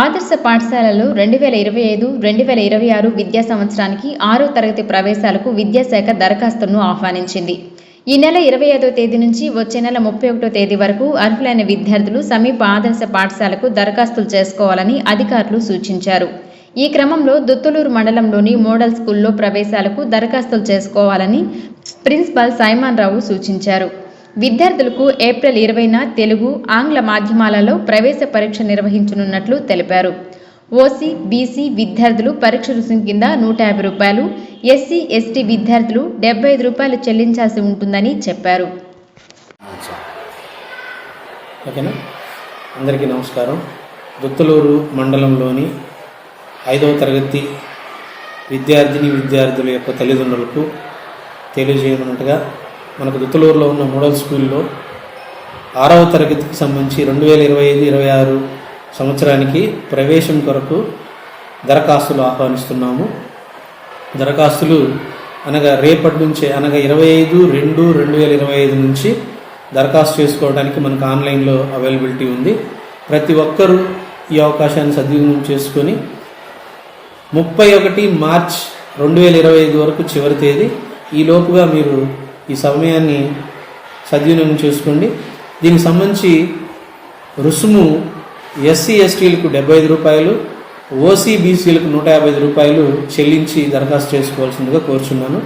ఆదర్శ పాఠశాలలు రెండు వేల ఇరవై ఐదు రెండు వేల ఇరవై ఆరు విద్యా సంవత్సరానికి ఆరో తరగతి ప్రవేశాలకు విద్యాశాఖ దరఖాస్తులను ఆహ్వానించింది. ఈ నెల ఇరవై ఐదో తేదీ నుంచి వచ్చే నెల ముప్పై ఒకటో తేదీ వరకు అర్హులైన విద్యార్థులు సమీప ఆదర్శ పాఠశాలకు దరఖాస్తులు చేసుకోవాలని అధికారులు సూచించారు. ఈ క్రమంలో దుత్తులూరు మండలంలోని మోడల్ స్కూల్లో ప్రవేశాలకు దరఖాస్తులు చేసుకోవాలని ప్రిన్సిపాల్ సైమాన్ రావు సూచించారు. విద్యార్థులకు ఏప్రిల్ ఇరవైన తెలుగు ఆంగ్ల మాధ్యమాలలో ప్రవేశ పరీక్ష నిర్వహించనున్నట్లు తెలిపారు. ఓసీ బీసీ విద్యార్థులు పరీక్ష రుసుం కింద నూట యాభై రూపాయలు ఎస్సీ ఎస్టీ విద్యార్థులు డెబ్బై ఐదు రూపాయలు చెల్లించాల్సి ఉంటుందని చెప్పారు. ఓకేనా? అందరికీ నమస్కారం. దుత్తలూరు మండలంలోని ఐదవ తరగతి విద్యార్థిని విద్యార్థుల యొక్క తల్లిదండ్రులకు తెలియజేయమన్నట్టుగా మనకు దుత్తలూరులో ఉన్న మోడల్ స్కూల్లో ఆరవ తరగతికి సంబంధించి రెండు వేల ఇరవై ఐదు ఇరవై ఆరు సంవత్సరానికి ప్రవేశం కొరకు దరఖాస్తులు ఆహ్వానిస్తున్నాము. దరఖాస్తులు అనగా రేపటి నుంచే అనగా ఇరవై ఐదు రెండు రెండు వేల ఇరవై ఐదు నుంచి దరఖాస్తు చేసుకోవడానికి మనకు ఆన్లైన్లో అవైలబిలిటీ ఉంది. ప్రతి ఒక్కరూ ఈ అవకాశాన్ని సద్వినియోగం చేసుకొని ముప్పై ఒకటి మార్చ్ రెండు వేల ఇరవై ఐదు వరకు చివరి తేదీ ఈ లోపుగా మీరు ఈ సమయాన్ని సద్వినియోగం చేసుకోండి. దీనికి సంబంధించి రుసుము ఎస్సీ ఎస్టీలకు డెబ్బై ఐదు రూపాయలు ఓసీ బీసీలకు నూట యాభై ఐదు రూపాయలు చెల్లించి దరఖాస్తు చేసుకోవాల్సిందిగా కోరుచున్నాను.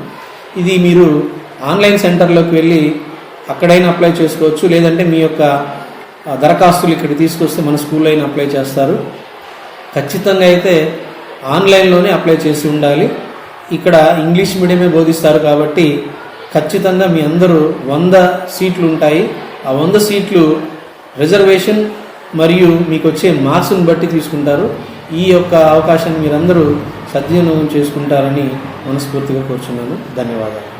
ఇది మీరు ఆన్లైన్ సెంటర్లోకి వెళ్ళి అక్కడైనా అప్లై చేసుకోవచ్చు. లేదంటే మీ యొక్క దరఖాస్తులు ఇక్కడ తీసుకొస్తే మన స్కూల్లో అయినా అప్లై చేస్తారు. ఖచ్చితంగా అయితే ఆన్లైన్లోనే అప్లై చేసి ఉండాలి. ఇక్కడ ఇంగ్లీష్ మీడియమే బోధిస్తారు కాబట్టి ఖచ్చితంగా మీ అందరూ వంద సీట్లు ఉంటాయి ఆ వంద సీట్లు రిజర్వేషన్ మరియు మీకు వచ్చే మార్క్స్ని బట్టి తీసుకుంటారు. ఈ యొక్క అవకాశాన్ని మీరందరూ సద్వినియోగం చేసుకుంటారని మనస్ఫూర్తిగా కోరుచున్నాను. ధన్యవాదాలు.